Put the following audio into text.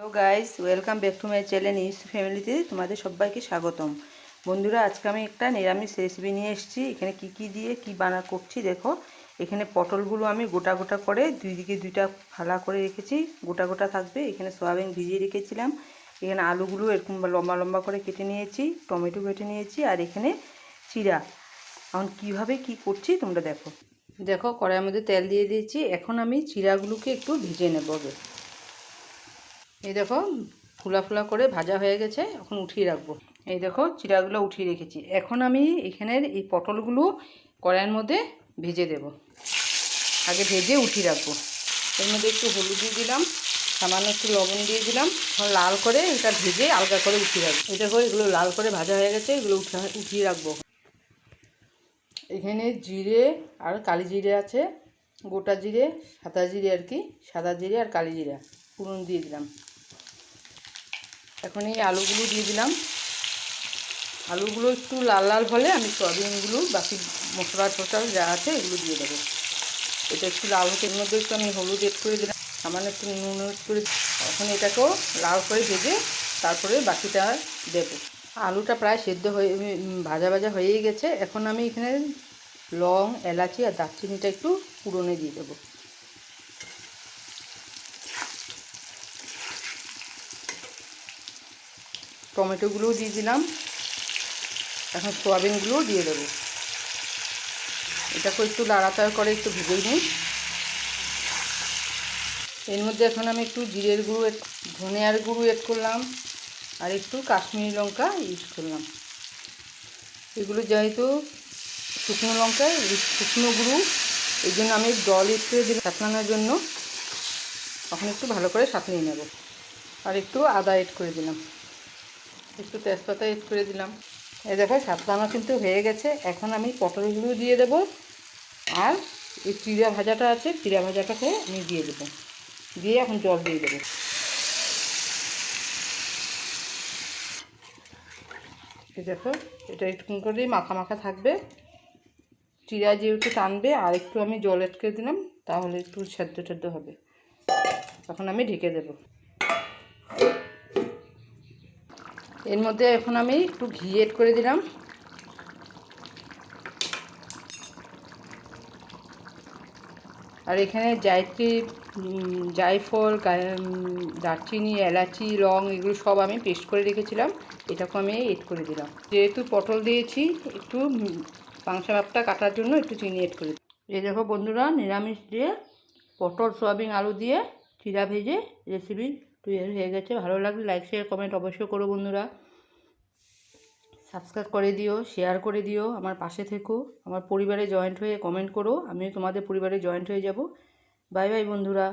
Hello guys welcome back to my channel use ফ্যামিলিতে তোমাদের সবাইকে স্বাগতম। বন্ধুরা, আজকে আমি একটা নিরামিষ রেসিপি নিয়ে এসেছি। এখানে কি কি দিয়ে কি বানা করছি দেখো। এখানে পটলগুলো আমি গোটা গোটা করে দুই দিকে দুইটা ফালা করে রেখেছি। গোটা গোটা থাকবে। এখানে সয়াবিন ভিজিয়ে রেখেছিলাম। এখানে আলুগুলো এরকম লম্বা লম্বা করে কেটে নিয়েছি, টমেটো কেটে নিয়েছি, আর এখানে চিরা। এখন কীভাবে কি করছি তোমরা দেখো। দেখো, কড়াইয়ের মধ্যে তেল দিয়ে দিয়েছি। এখন আমি চিরাগুলোকে একটু ভিজে নেব। এই দেখো, ফুলা ফুলা করে ভাজা হয়ে গেছে, এখন উঠিয়ে রাখব। এই দেখো, চিরাগুলো উঠিয়ে রেখেছি। এখন আমি এখানের এই পটলগুলো কড়াইয়ের মধ্যে ভেজে দেব। আগে ভেজে উঠিয়ে রাখব। এর মধ্যে একটু হলুদ দিয়ে দিলাম, সামান্য একটু লবণ দিয়ে দিলাম লাল করে এটা ভেজে আলগা করে উঠিয়ে রাখব। এই দেখো, এগুলো লাল করে ভাজা হয়ে গেছে, এগুলো উঠে, উঠিয়ে রাখব। এখানে জিরে আর কালি জিরে আছে, গোটা জিরে, সাদা জিরে আর কি, সাদা জিরে আর কালি জিরা পুরন দিয়ে দিলাম। এখন এই আলুগুলো দিয়ে দিলাম। আলুগুলো একটু লাল লাল হলে আমি সয়াবিনগুলো, বাকি মশলা টসলা যা আছে এগুলো দিয়ে দেবো। এটা একটু লাল হতে এর মধ্যে একটু আমি হলুদ এড করে দিলাম, সামান্য একটু নুন এড করে এখন এটাকেও লাল করে ভেজে তারপরে বাকিটা দেবো। আলুটা প্রায় সেদ্ধ হয়ে ভাজা ভাজা হয়েই গেছে। এখন আমি এখানে লং, এলাচি আর দারচিনিটা একটু পুরনে দিয়ে দেবো। টমেটোগুলোও দিয়ে দিলাম। এখন সোয়াবিনগুলোও দিয়ে দেবো। এটাকে একটু লাড়াচাড়া করে একটু ভেজেই নিই। এর মধ্যে এখন আমি একটু জিরের গুঁড়ো ধনিয়ার গুঁড়ো এড করলাম আর একটু কাশ্মীরি লঙ্কা ইউজ করলাম। এগুলো যেহেতু শুকনো লঙ্কা শুকনো গুঁড়ো, এই জন্য আমি জল এড করে দিলাম জন্য। তখন একটু ভালো করে সাঁতলিয়ে নেব। আর একটু আদা এড করে দিলাম। একটু তেজপাতা এড করে দিলাম। এই দেখো সাতলানো কিন্তু হয়ে গেছে। এখন আমি পটলগুলো দিয়ে দেব। আর এই চিড়া ভাজাটা আছে, চিড়া ভাজাটাকে আমি দিয়ে দেবো। দিয়ে এখন জল দিয়ে দেবো। দেখো, এটা একটু করেই মাখা মাখা থাকবে। চিড়া যেহেতু টানবে, আর একটু আমি জল করে দিলাম, তাহলে একটু সেদ্ধ টেদ্ধ হবে। তখন আমি ঢেকে দেবো। এর মধ্যে এখন আমি একটু ঘি এড করে দিলাম। আর এখানে জায়ত্রী জায়ফল দারচিনি এলাচি লং এগুলো সব আমি পেস্ট করে রেখেছিলাম। এটাকে আমি এড করে দিলাম। যেহেতু পটল দিয়েছি একটু উম, পাংসা ভাবটা কাটার জন্য একটু চিনি এড করে দিলাম। এই দেখো বন্ধুরা নিরামিষ দিয়ে পটল সোয়াবিন আলু দিয়ে চিরা ভেজে রেসিপি তৈরি হয়ে গেছে। ভালো লাগলে লাইক শেয়ার কমেন্ট অবশ্যই করো বন্ধুরা। সাবস্ক্রাইব করে দিও শেয়ার করে দিও, আমার পাশে থেকো, আমার পরিবারে জয়েন্ট হয়ে কমেন্ট করো, আমিও তোমাদের পরিবারে জয়েন্ট হয়ে যাব। বাই বাই বন্ধুরা।